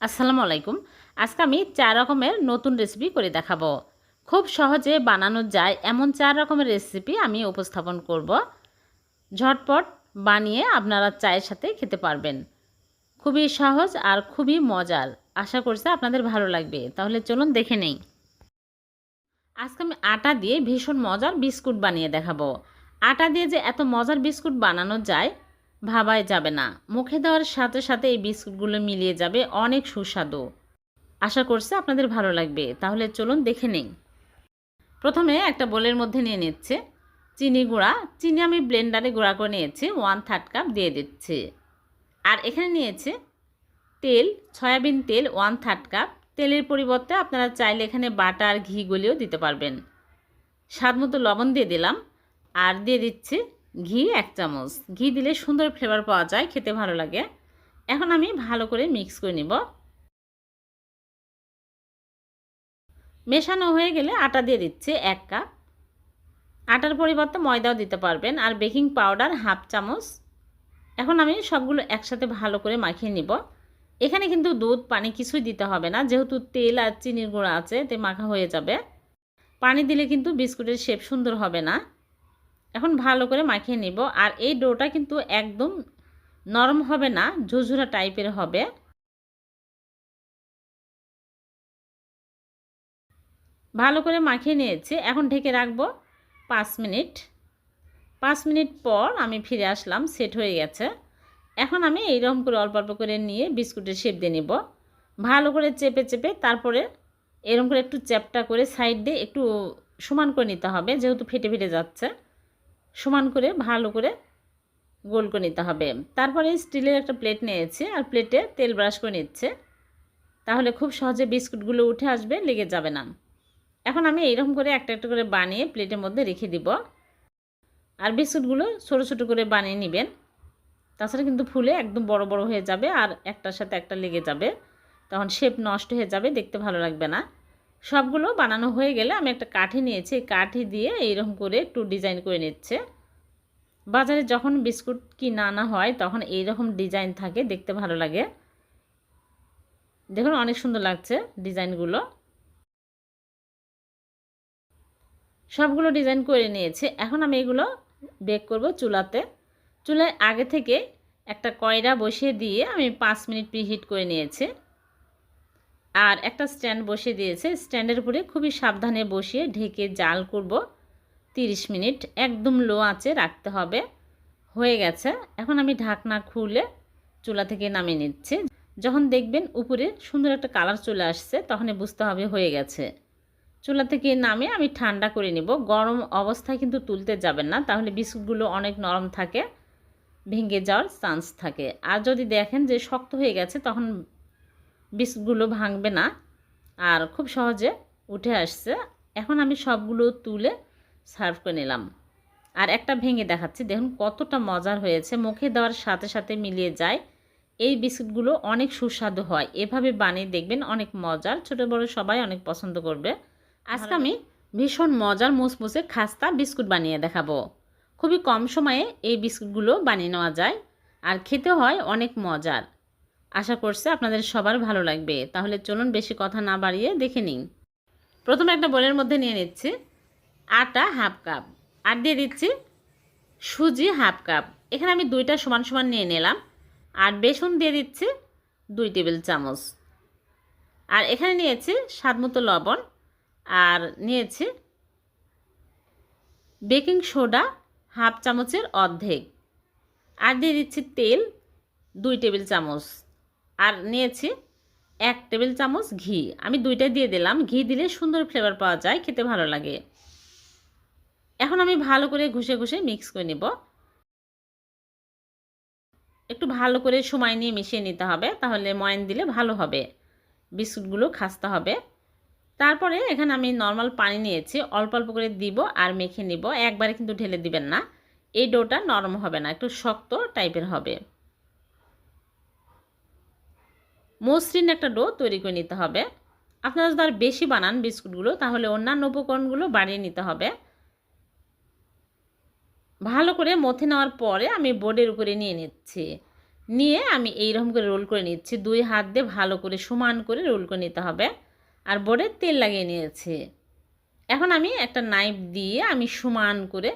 আসসালামু আলাইকুম। আজকে আমি চার রকমের নতুন রেসিপি করে দেখাবো। খুব সহজে বানানো যায় এমন চার রকমের রেসিপি আমি উপস্থাপন করব। ঝটপট বানিয়ে আপনারা চায়ের সাথে খেতে পারবেন। খুবই সহজ আর খুবই মজার। আশা করছি আপনাদের ভালো লাগবে। তাহলে চলুন দেখে নেই। আজকে আমি আটা দিয়ে ভীষণ মজার বিস্কুট বানিয়ে দেখাবো। আটা দিয়ে যে এত মজার বিস্কুট বানানো যায় ভাবাই যাবে না। মুখে দেওয়ার সাথে সাথে এই বিস্কুটগুলো মিলিয়ে যাবে অনেক সুস্বাদু। আশা করছি আপনাদের ভালো লাগবে। তাহলে চলুন দেখে নেই। প্রথমে একটা বোলের মধ্যে নিয়ে নিচ্ছে। চিনি গুঁড়া। চিনি আমি ব্লেন্ডারে গুঁড়া করে নিয়েছি। ওয়ান থার্ড কাপ দিয়ে দিচ্ছি। আর এখানে নিয়েছে তেল, সয়াবিন তেল ওয়ান থার্ড কাপ। তেলের পরিবর্তে আপনারা চাইলে এখানে বাটার, ঘি গলিও দিতে পারবেন। স্বাদ মতো লবণ দিয়ে দিলাম। আর দিয়ে দিচ্ছি ঘি এক চামচ। ঘি দিলে সুন্দর ফ্লেভার পাওয়া যায়, খেতে ভালো লাগে। এখন আমি ভালো করে মিক্স করে নিব। মেশানো হয়ে গেলে আটা দিয়ে দিচ্ছে এক কাপ আটার পরিবর্তে ময়দাও দিতে পারবেন, আর বেকিং পাউডার হাফ চামচ। এখন আমি সবগুলো একসাথে ভালো করে মাখিয়ে নিব। এখানে কিন্তু দুধ, পানি কিছুই দিতে হবে না, যেহেতু তেল আর চিনির গুঁড়া আছে তে মাখা হয়ে যাবে। পানি দিলে কিন্তু বিস্কুটের শেপ সুন্দর হবে না। এখন ভালো করে মাখিয়ে নিব। আর এই ডোটা কিন্তু একদম নরম হবে না ঝুঝুরা টাইপের হবে। ভালো করে মাখিয়ে নিয়েছি। এখন ঢেকে রাখব পাঁচ মিনিট। পাঁচ মিনিট পর আমি ফিরে আসলাম, সেট হয়ে গেছে। এখন আমি এইরকম করে অল্প অল্প করে নিয়ে বিস্কুটের শেপ দিয়ে নিব। ভালো করে চেপে চেপে তারপরে এরকম করে একটু চ্যাপটা করে সাইড দিয়ে একটু সমান করে নিতে হবে, যেহেতু ফেটে ফেটে যাচ্ছে। সমান করে, ভালো করে গোল করে নিতে হবে। তারপরে স্টিলের একটা প্লেট নিয়েছে আর প্লেটে তেল ব্রাশ করে নিচ্ছে। তাহলে খুব সহজে বিস্কুটগুলো উঠে আসবে, লেগে যাবে না। এখন আমি এইরকম করে একটা একটা করে বানিয়ে প্লেটের মধ্যে রেখে দিব। আর বিস্কুটগুলো ছোটো ছোটো করে বানিয়ে নেবেন। তাছাড়া কিন্তু ফুলে একদম বড় বড় হয়ে যাবে আর একটার সাথে একটা লেগে যাবে। তখন শেপ নষ্ট হয়ে যাবে, দেখতে ভালো লাগবে না। সবগুলো বানানো হয়ে গেলে আমি একটা কাঠি নিয়েছি। কাঠি দিয়ে এইরকম করে একটু ডিজাইন করে নিচ্ছে। বাজারে যখন বিস্কুট কিনে আনা হয় তখন এইরকম ডিজাইন থাকে, দেখতে ভালো লাগে। দেখুন অনেক সুন্দর লাগছে ডিজাইনগুলো। সবগুলো ডিজাইন করে নিয়েছে। এখন আমি এগুলো বেক করব চুলাতে। চুলায় আগে থেকে একটা কয়রা বসিয়ে দিয়ে আমি পাঁচ মিনিট প্রিহিট করে নিয়েছি। আর একটা স্ট্যান্ড বসিয়ে দিয়েছে। স্ট্যান্ডের উপরে খুবই সাবধানে বসিয়ে ঢেকে জাল করব। 30 মিনিট একদম লো আঁচে রাখতে হবে। হয়ে গেছে। এখন আমি ঢাকনা খুলে চুলা থেকে নামিয়ে নিচ্ছি। যখন দেখবেন উপরে সুন্দর একটা কালার চলে আসছে, তখনই বুঝতে হবে হয়ে গেছে। চুলা থেকে নামে আমি ঠান্ডা করে নিব। গরম অবস্থায় কিন্তু তুলতে যাবেন না, তাহলে বিস্কুটগুলো অনেক নরম থাকে, ভেঙে যাওয়ার চান্স থাকে। আর যদি দেখেন যে শক্ত হয়ে গেছে, তখন বিস্কুটগুলো ভাঙবে না। আর খুব সহজে উঠে আসছে। এখন আমি সবগুলো তুলে সার্ভ করে নিলাম। আর একটা ভেঙে দেখাচ্ছি। দেখুন কতটা মজার হয়েছে। মুখে দেওয়ার সাথে সাথে মিলিয়ে যায়। এই বিস্কুটগুলো অনেক সুস্বাদু হয়। এভাবে বানিয়ে দেখবেন অনেক মজার। ছোটো বড় সবাই অনেক পছন্দ করবে। আজকে আমি ভীষণ মজার মুসমুসে খাস্তা বিস্কুট বানিয়ে দেখাবো। খুবই কম সময়ে এই বিস্কুটগুলো বানিয়ে নেওয়া যায়। আর খেতে হয় অনেক মজার। আশা করছে আপনাদের সবার ভালো লাগবে। তাহলে চলুন বেশি কথা না বাড়িয়ে দেখে নিন প্রথমে একটা বোলের মধ্যে নিয়ে নিচ্ছি। আটা হাফ কাপ। আর দিয়ে দিচ্ছি সুজি হাফ কাপ। এখানে আমি দুইটা সমান সমান নিয়ে নিলাম। আর বেসন দিয়ে দিচ্ছি দুই টেবিল চামচ। আর এখানে নিয়েছি স্বাদ মতো লবণ। আর নিয়েছি বেকিং সোডা হাফ চামচের অর্ধেক। আর দিয়ে দিচ্ছি তেল দুই টেবিল চামচ। আর নিয়েছি এক টেবিল চামচ ঘি। আমি দুইটা দিয়ে দিলাম। ঘি দিলে সুন্দর ফ্লেভার পাওয়া যায়, খেতে ভালো লাগে। এখন আমি ভালো করে ঘষে ঘষে মিক্স করে নেব। একটু ভালো করে সময় নিয়ে মিশিয়ে নিতে হবে, তাহলে ময়ন দিলে ভালো হবে। বিস্কুটগুলো খাসতে হবে। তারপরে এখানে আমি নর্মাল পানি নিয়েছি, অল্প অল্প করে দিব আর মেখে নিব। একবারে কিন্তু ঢেলে দিবেন না। এই ডোটা নরম হবে না, একটু শক্ত টাইপের হবে। মসৃণ একটা ডো তৈরি করে নিতে হবে। আপনারা যদি আর বেশি বানান বিস্কুটগুলো, তাহলে অন্যান্য উপকরণগুলো বাড়িয়ে নিতে হবে। ভালো করে মথে নেওয়ার পরে আমি বোর্ডের উপরে নিয়ে নিচ্ছি। নিয়ে আমি এইরকম করে রোল করে নিচ্ছি। দুই হাত দিয়ে ভালো করে সমান করে রোল করে নিতে হবে। আর বোর্ডে তেল লাগিয়ে নিয়েছি। এখন আমি একটা নাইফ দিয়ে আমি সমান করে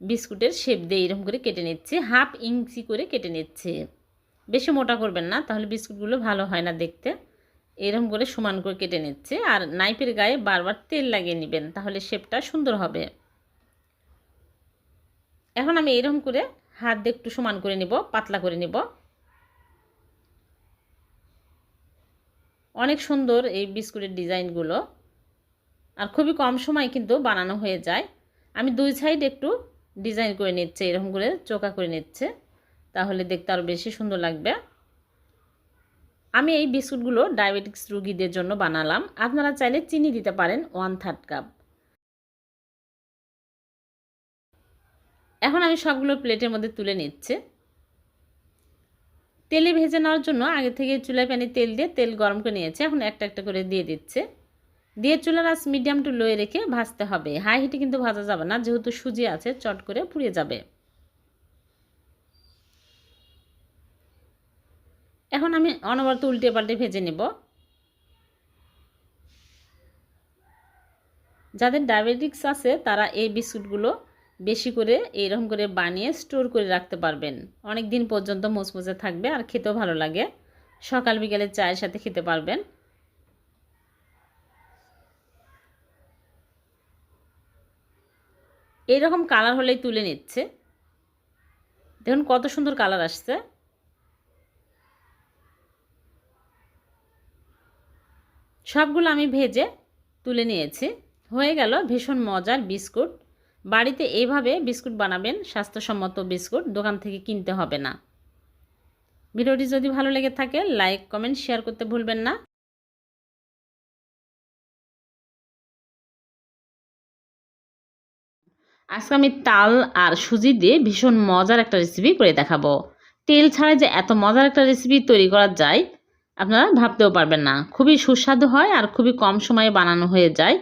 বিস্কুটের শেপ দিয়ে এরকম করে কেটে নিচ্ছি। হাফ ইঞ্চি করে কেটে নিচ্ছি। বেশি মোটা করবেন না, তাহলে বিস্কুটগুলো ভালো হয় না দেখতে। এরকম করে সমান করে কেটে নিচ্ছে। আর নাইফের গায়ে বারবার তেল লাগিয়ে নেবেন, তাহলে শেপটা সুন্দর হবে। এখন আমি এরকম করে হাত দিয়ে একটু সমান করে নিব, পাতলা করে নিব। অনেক সুন্দর এই বিস্কুটের ডিজাইনগুলো। আর খুবই কম সময় কিন্তু বানানো হয়ে যায়। আমি দুই সাইড একটু ডিজাইন করে নিচ্ছে এরকম করে চোকা করে নিচ্ছে। তাহলে দেখতে আরও বেশি সুন্দর লাগবে। আমি এই বিস্কুটগুলো ডায়াবেটিক্স রুগীদের জন্য বানালাম। আপনারা চাইলে চিনি দিতে পারেন ওয়ান থার্ড কাপ। এখন আমি সবগুলো প্লেটের মধ্যে তুলে নিচ্ছে। তেলে ভেজে নেওয়ার জন্য আগে থেকে চুলায় প্যানে তেল দিয়ে তেল গরম করে নিয়েছে। এখন একটা একটা করে দিয়ে দিচ্ছে। দিয়ে চুলার আঁচ মিডিয়াম টু লোয়ে রেখে ভাজতে হবে। হাই হিটে কিন্তু ভাজা যাবে না, যেহেতু সুজি আছে, চট করে পুড়িয়ে যাবে। এখন আমি অনবরত উল্টে পাল্টে ভেজে নেব। যাদের ডায়াবেটিক্স আছে, তারা এই বিস্কুটগুলো বেশি করে এইরকম করে বানিয়ে স্টোর করে রাখতে পারবেন। অনেক দিন পর্যন্ত মুচমুচে থাকবে আর খেতেও ভালো লাগে। সকাল বিকালে চায়ের সাথে খেতে পারবেন। এইরকম কালার হলেই তুলে নিচ্ছে। দেখুন কত সুন্দর কালার আসছে। সবগুলো আমি ভেজে তুলে নিয়েছি। হয়ে গেল ভীষণ মজার বিস্কুট। বাড়িতে এইভাবে বিস্কুট বানাবেন, স্বাস্থ্যসম্মত বিস্কুট, দোকান থেকে কিনতে হবে না। ভিডিওটি যদি ভালো লেগে থাকে, লাইক, কমেন্ট, শেয়ার করতে ভুলবেন না। আজকে আমি তাল আর সুজি দিয়ে ভীষণ মজার একটা রেসিপি করে দেখাবো। তেল ছাড়া যে এত মজার একটা রেসিপি তৈরি করা যায় আপনারা ভাবতেও পারবেন না। খুবই সুস্বাদু হয় আর খুবই কম সময়ে বানানো হয়ে যায়।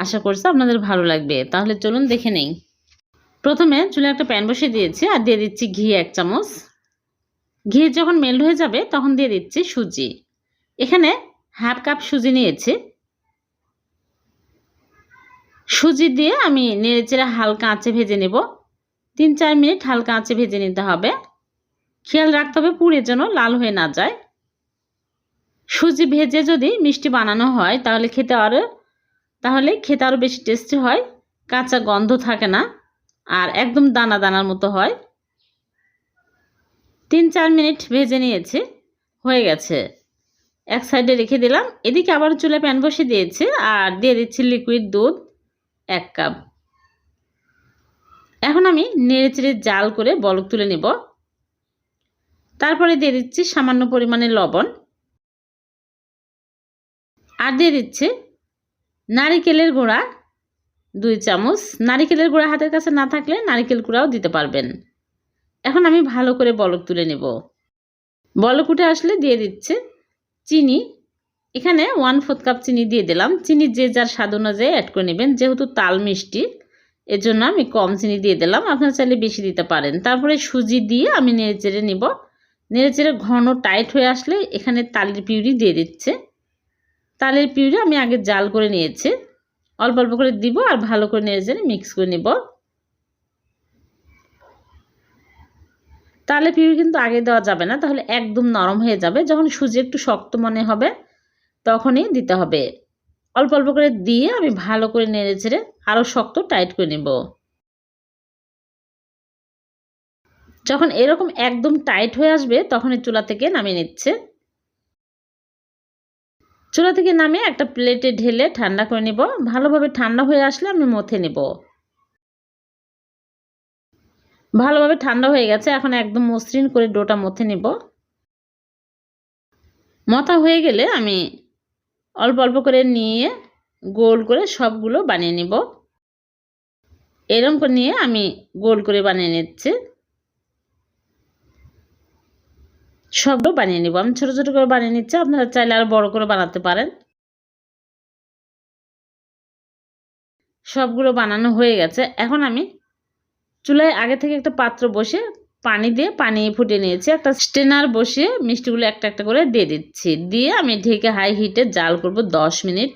আশা করছি আপনাদের ভালো লাগবে। তাহলে চলুন দেখে নেই। প্রথমে চুলে একটা প্যান বসিয়ে দিয়েছি আর দিয়ে দিচ্ছি ঘি এক চামচ। ঘি যখন মেল্ট হয়ে যাবে তখন দিয়ে দিচ্ছি সুজি। এখানে হাফ কাপ সুজি নিয়েছি। সুজি দিয়ে আমি নেড়েচেড়ে হালকা আঁচে ভেজে নেব। তিন চার মিনিট হালকা আঁচে ভেজে নিতে হবে। খেয়াল রাখতে হবে পুড়ে যেন লাল হয়ে না যায়। সুজি ভেজে যদি মিষ্টি বানানো হয়, তাহলে খেতে আরও তাহলে খেতে আরও বেশি টেস্টি হয়। কাঁচা গন্ধ থাকে না, আর একদম দানা দানার মতো হয়। তিন চার মিনিট ভেজে নিয়েছি, হয়ে গেছে। এক সাইডে রেখে দিলাম। এদিকে আবার চুলে প্যান বসে দিয়েছি, আর দিয়ে দিচ্ছি লিকুইড দুধ, এক কাপ। এখন আমি নেড়ে চেড়ে জাল করে বলক তুলে নেব। তারপরে দিয়ে দিচ্ছি সামান্য পরিমাণে লবণ। আর দিয়ে দিচ্ছি। নারিকেলের গুঁড়া দুই চামচ। নারিকেলের গুঁড়া হাতের কাছে না থাকলে নারিকেল গুঁড়াও দিতে পারবেন। এখন আমি ভালো করে বলক তুলে নেব। বলক উঠে আসলে দিয়ে দিচ্ছে চিনি। এখানে ওয়ান ফোর্থ কাপ চিনি দিয়ে দিলাম। চিনি যে যার স্বাদ অনুযায়ী অ্যাড করে নেবেন। যেহেতু তাল মিষ্টি এর জন্য আমি কম চিনি দিয়ে দিলাম। আপনারা চাইলে বেশি দিতে পারেন। তারপরে সুজি দিয়ে আমি নেড়ে চেড়ে নেব। নেড়ে চেড়ে ঘন টাইট হয়ে আসলে এখানে তালের পিউরি দিয়ে দিচ্ছে। তালের পিউরি আমি আগে জাল করে নিয়েছি। অল্প অল্প করে দিব আর ভালো করে নেড়ে চেড়ে মিক্স করে নিব। তালে পিউরি কিন্তু আগে দেওয়া যাবে না, তাহলে একদম নরম হয়ে যাবে। যখন সুজি একটু শক্ত মনে হবে, তখনই দিতে হবে। অল্প অল্প করে দিয়ে আমি ভালো করে নেড়ে চেড়ে আরও শক্ত টাইট করে নেব। যখন এরকম একদম টাইট হয়ে আসবে তখন চুলা থেকে নামিয়ে নিচ্ছে। চুলা থেকে নামিয়ে একটা প্লেটে ঢেলে ঠান্ডা করে নেব। ভালোভাবে ঠান্ডা হয়ে আসলে আমি মথে নেব। ভালোভাবে ঠান্ডা হয়ে গেছে, এখন একদম মসৃণ করে ডোটা মথে নেব। মথা হয়ে গেলে আমি অল্প অল্প করে নিয়ে গোল করে সবগুলো বানিয়ে নিব। এরম করে নিয়ে আমি গোল করে বানিয়ে নিচ্ছি। সবগুলো বানিয়ে নিব। আমি ছোটো ছোটো করে বানিয়ে নিচ্ছি, আপনারা চাইলে আরও বড় করে বানাতে পারেন। সবগুলো বানানো হয়ে গেছে। এখন আমি চুলায় আগে থেকে একটা পাত্র বসে পানি দিয়ে পানি ফুটিয়ে নিয়েছি। একটা স্টেনার বসিয়ে মিষ্টিগুলো একটা একটা করে দিয়ে দিচ্ছি। দিয়ে আমি ঢেকে হাই হিটে জাল করব দশ মিনিট।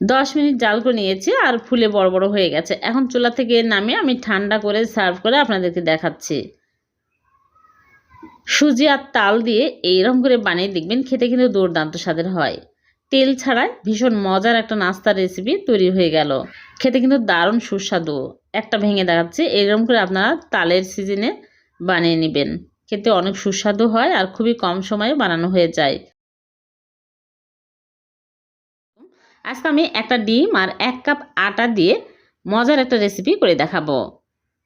দশ মিনিট জাল করে নিয়েছি আর ফুলে বড় বড় হয়ে গেছে। এখন চুলা থেকে নামিয়ে আমি ঠান্ডা করে সার্ভ করে আপনাদেরকে দেখাচ্ছি। সুজি আর তাল দিয়ে এইরকম করে বানিয়ে দেখবেন, খেতে কিন্তু দুর্দান্ত স্বাদের হয়। তেল ছাড়াই ভীষণ মজার একটা নাস্তার রেসিপি তৈরি হয়ে গেল। খেতে কিন্তু দারুণ সুস্বাদু। একটা ভেঙে দেখাচ্ছে এরকম করে আপনারা তালের সিজনে বানিয়ে নেবেন। খেতে অনেক সুস্বাদু হয় আর খুবই কম সময়ে বানানো হয়ে যায়। আজকে আমি একটা ডিম আর এক কাপ আটা দিয়ে মজার একটা রেসিপি করে দেখাবো।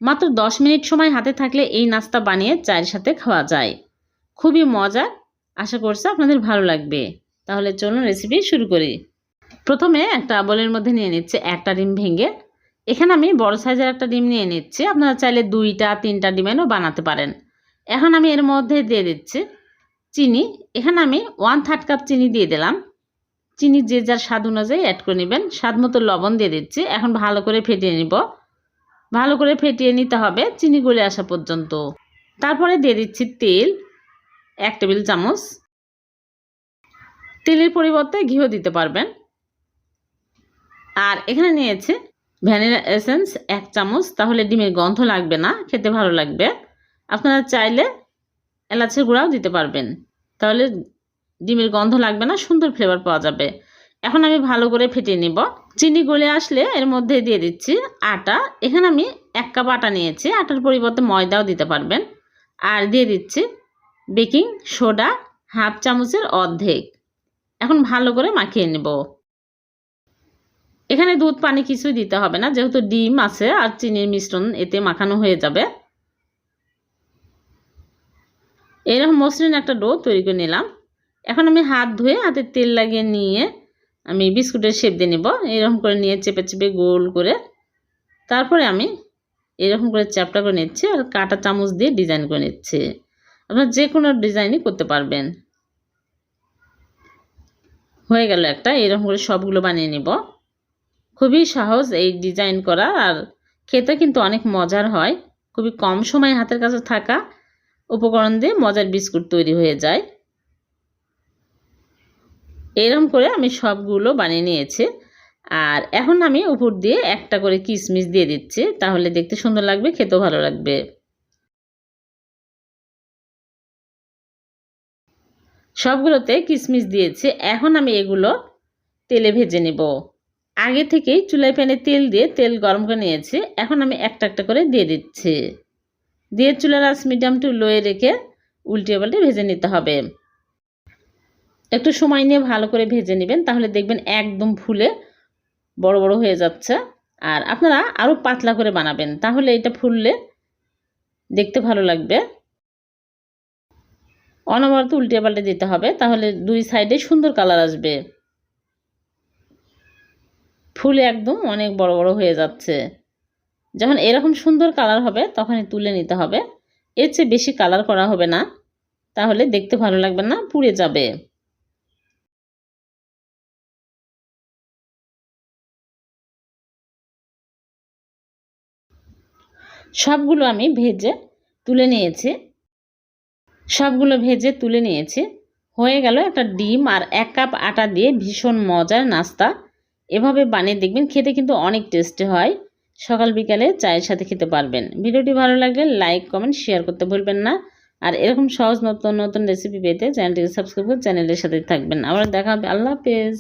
মাত্র দশ মিনিট সময় হাতে থাকলে এই নাস্তা বানিয়ে চায়ের সাথে খাওয়া যায়। খুবই মজার আশা করছি আপনাদের ভালো লাগবে। তাহলে চলুন রেসিপি শুরু করি। প্রথমে একটা বলের মধ্যে নিয়ে নিচ্ছে একটা ডিম ভেঙে। এখানে আমি বড় সাইজের একটা ডিম নিয়ে নিচ্ছি। আপনারা চাইলে দুইটা, তিনটা ডিমেরও বানাতে পারেন। এখন আমি এর মধ্যে দিয়ে দিচ্ছি চিনি। এখানে আমি ওয়ান থার্ড কাপ চিনি দিয়ে দিলাম। চিনি যে যার স্বাদ অনুযায়ী অ্যাড করে নেবেন। স্বাদ মতো লবণ দিয়ে দিচ্ছি। এখন ভালো করে ফেটিয়ে নিব। ভালো করে ফেটিয়ে নিতে হবে চিনি গলে আসা পর্যন্ত। তারপরে দিয়ে দিচ্ছি তেল, এক টেবিল চামচ। তেলের পরিবর্তে ঘিও দিতে পারবেন। আর এখানে নিয়েছে ভ্যানিলা এসেন্স এক চামচ, তাহলে ডিমের গন্ধ লাগবে না, খেতে ভালো লাগবে। আপনারা চাইলে এলাচের গুঁড়াও দিতে পারবেন। তাহলে ডিমের গন্ধ লাগবে না, সুন্দর ফ্লেভার পাওয়া যাবে। এখন আমি ভালো করে ফেটিয়ে নিব। চিনি গলে আসলে এর মধ্যে দিয়ে দিচ্ছি আটা। এখানে আমি এক কাপ আটা নিয়েছি। আটার পরিবর্তে ময়দাও দিতে পারবেন। আর দিয়ে দিচ্ছি বেকিং সোডা হাফ চামচের অর্ধেক। এখন ভালো করে মাখিয়ে নেব। এখানে দুধ পানি কিছুই দিতে হবে না, যেহেতু ডিম আছে আর চিনির মিশ্রণ এতে মাখানো হয়ে যাবে। এরকম মসৃণ একটা ডো তৈরি করে নিলাম। এখন আমি হাত ধুয়ে হাতে তেল লাগিয়ে নিয়ে আমি বিস্কুটের শেপ দিয়ে নেব। এরকম করে নিয়ে চেপে চেপে গোল করে তারপরে আমি এরকম করে চ্যাপটা করে নিচ্ছি আর কাটা চামচ দিয়ে ডিজাইন করে নিচ্ছি। আপনার যে কোনো ডিজাইনই করতে পারবেন। হয়ে গেল একটা, এরকম করে সবগুলো বানিয়ে নিব। খুবই সহজ এই ডিজাইন করা আর খেতে কিন্তু অনেক মজার হয়। খুবই কম সময় হাতের কাছে থাকা উপকরণ দিয়ে মজার বিস্কুট তৈরি হয়ে যায়। এরকম করে আমি সবগুলো বানিয়ে নিয়েছি। আর এখন আমি উপর দিয়ে একটা করে কিশমিশ দিয়ে দিচ্ছি, তাহলে দেখতে সুন্দর লাগবে, খেতেও ভালো লাগবে। সবগুলোতে কিশমিশ দিয়েছি, এখন আমি এগুলো তেলে ভেজে নেব। আগে থেকেই চুলায় প্যানে তেল দিয়ে তেল গরম করে নিয়েছি, এখন আমি একটা একটা করে দিয়ে দিচ্ছি। দিয়ে চুলার আঁচ মিডিয়াম টু লোয়ে রেখে উল্টে পাল্টে ভেজে নিতে হবে। একটু সময় নিয়ে ভালো করে ভেজে নেবেন, তাহলে দেখবেন একদম ফুলে বড় বড় হয়ে যাচ্ছে। আর আপনারা আরও পাতলা করে বানাবেন, তাহলে এটা ফুললে দেখতে ভালো লাগবে। অনবরত উল্টে পাল্টে দিতে হবে, তাহলে দুই সাইডে সুন্দর কালার আসবে। ফুল একদম অনেক বড় বড় হয়ে যাচ্ছে। যখন এরকম সুন্দর কালার হবে, তখনই তুলে নিতে হবে। এর চেয়ে বেশি কালার করা হবে না, তাহলে দেখতে ভালো লাগবে না, পুড়ে যাবে। সবগুলো আমি ভেজে তুলে নিয়েছি। সবগুলো ভেজে তুলে নিয়েছি। হয়ে গেল একটা ডিম আর এক কাপ আটা দিয়ে ভীষণ মজার নাস্তা। এভাবে বানিয়ে দেখবেন খেতে কিন্তু অনেক টেস্টি হয়। সকাল বিকালে চায়ের সাথে খেতে পারবেন। ভিডিওটি ভালো লাগলে লাইক, কমেন্ট, শেয়ার করতে ভুলবেন না। আর এরকম সহজ নতুন নতুন রেসিপি পেতে চ্যানেলটিকে সাবস্ক্রাইব করে চ্যানেলের সাথে থাকবেন। আবার দেখা হবে। আল্লাহ হাফেজ।